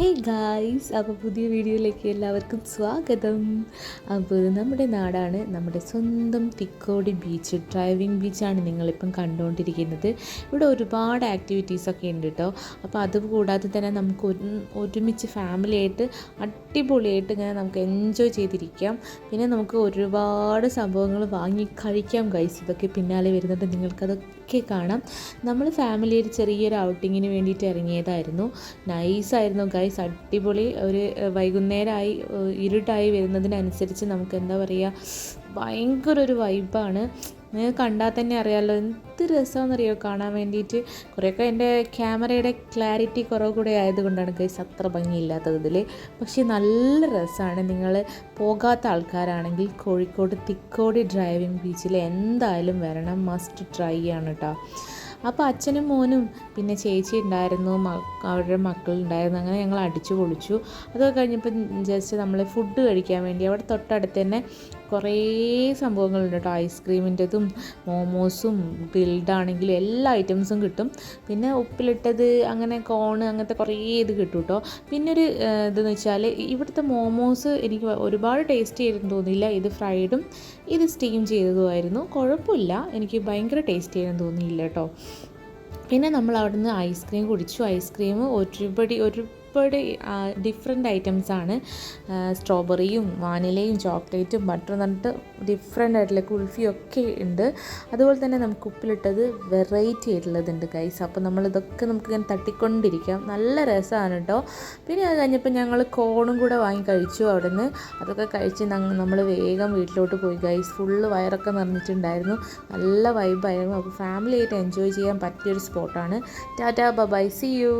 Hey guys അപ്പോൾ പുതിയ വീഡിയോയിലേക്ക് എല്ലാവർക്കും സ്വാഗതം. അപ്പോൾ നമ്മുടെ നാടാണ്. നമ്മുടെ സ്വന്തം തിക്കോടി ബീച്ച് ഡ്രൈവിംഗ് ബീച്ചാണ് നിങ്ങളിപ്പം കണ്ടുകൊണ്ടിരിക്കുന്നത്. ഇവിടെ ഒരുപാട് ആക്ടിവിറ്റീസൊക്കെ ഉണ്ട് കേട്ടോ അപ്പോൾ അതുകൂടാതെ തന്നെ നമുക്ക് ഒരു ഒരുമിച്ച് ഫാമിലിയായിട്ട് അടിപൊളിയായിട്ട് ഇങ്ങനെ നമുക്ക് എൻജോയ് ചെയ്തിരിക്കാം. പിന്നെ നമുക്ക് ഒരുപാട് സംഭവങ്ങൾ വാങ്ങി കഴിക്കാം ഗൈസ് ഇതൊക്കെ പിന്നാലെ വരുന്നുണ്ട്. നിങ്ങൾക്കതൊക്കെ കാണാം. നമ്മൾ ഫാമിലി ഒരു ചെറിയൊരു ഔട്ടിങ്ങിന് വേണ്ടിയിട്ട് ഇറങ്ങിയതായിരുന്നു. നൈസായിരുന്നു ഗൈസ് അടിപൊളി ഒരു വൈകുന്നേരമായി ഇരുട്ടായി വരുന്നതിനനുസരിച്ച് നമുക്ക് എന്താ പറയുക ഭയങ്കര ഒരു വൈബാണ് നിങ്ങൾക്ക് കണ്ടാൽ തന്നെ അറിയാമല്ലോ എന്ത് രസമാണെന്നറിയോ കാണാൻ വേണ്ടിയിട്ട്. കുറേയൊക്കെ എന്റെ ക്യാമറയുടെ ക്ലാരിറ്റി കുറവ് കൂടെ ആയതുകൊണ്ടാണ് കൈസ് അത്ര ഭംഗിയില്ലാത്തത് ഇതിൽ പക്ഷേ നല്ല രസമാണ്. നിങ്ങൾ പോകാത്ത ആൾക്കാരാണെങ്കിൽ കോഴിക്കോട് തിക്കോടി ഡ്രൈവിംഗ് ബീച്ചിൽ എന്തായാലും വരണം. മസ്റ്റ് ട്രൈ ആണ് കേട്ടോ അപ്പോൾ അച്ഛനും മോനും പിന്നെ ചേച്ചി ഉണ്ടായിരുന്നു അവരുടെ മക്കളുണ്ടായിരുന്നു അങ്ങനെ ഞങ്ങൾ അടിച്ചു പൊളിച്ചു. അതൊക്കെ കഴിഞ്ഞപ്പോൾ ജസ്റ്റ് നമ്മൾ ഫുഡ് കഴിക്കാൻ വേണ്ടി അവിടെ തൊട്ടടുത്ത് തന്നെ കുറേ സംഭവങ്ങളുണ്ട് കേട്ടോ. ഐസ്ക്രീമിന്റെതും മോമോസും ഗ്രിൽഡാണെങ്കിലും എല്ലാ ഐറ്റംസും കിട്ടും. പിന്നെ ഉപ്പിലിട്ടത് അങ്ങനെ കോണ് അങ്ങനത്തെ കുറേ ഇത് കിട്ടും കേട്ടോ. പിന്നെ ഒരു ഇതെന്ന് വെച്ചാൽ ഇവിടുത്തെ മോമോസ് എനിക്ക് ഒരുപാട് ടേസ്റ്റ് ചെയ്തെന്ന് തോന്നിയില്ല. ഇത് ഫ്രൈഡും ഇത് സ്റ്റീം ചെയ്തതുമായിരുന്നു കുഴപ്പമില്ല. എനിക്ക് ഭയങ്കര ടേസ്റ്റ് ചെയ്തെന്ന് തോന്നിയില്ല കേട്ടോ. പിന്നെ നമ്മൾ അവിടുന്ന് ഐസ്ക്രീം കുടിച്ചു. ഐസ്ക്രീം ഒരുപടി ഒരു ഒരുപാട് ഡിഫറെന്റ് ആണ്. സ്ട്രോബെറിയും വാനിലയും ചോക്ലേറ്റും ബട്ടറും എന്നിട്ട് ഡിഫറെന്റ് ആയിട്ടുള്ള കുൽഫിയൊക്കെ ഒക്കെ ഉണ്ട്. അതുപോലെ തന്നെ നമുക്ക് ഉപ്പിലിട്ടത് വെറൈറ്റി ആയിട്ടുള്ളതുണ്ട് ഗൈസ് അപ്പോൾ നമ്മൾ ഇതൊക്കെ നമുക്ക് ഇങ്ങനെ തട്ടിക്കൊണ്ടിരിക്കാം. നല്ല രസമാണ് കേട്ടോ പിന്നെ അത് കഴിഞ്ഞപ്പോൾ ഞങ്ങൾ കോണും കൂടെ വാങ്ങി കഴിച്ചു അവിടെ നിന്ന് അതൊക്കെ കഴിച്ച് നമ്മൾ വേഗം വീട്ടിലോട്ട് പോയി ഗൈസ് ഫുള്ള് വയറൊക്കെ നിറഞ്ഞിട്ടുണ്ടായിരുന്നു. നല്ല വൈബായിരുന്നു അപ്പോൾ ഫാമിലിയായിട്ട് എൻജോയ് ചെയ്യാൻ പറ്റിയൊരു സ്പോട്ടാണ് ടാറ്റാ ബബായ് സി യു.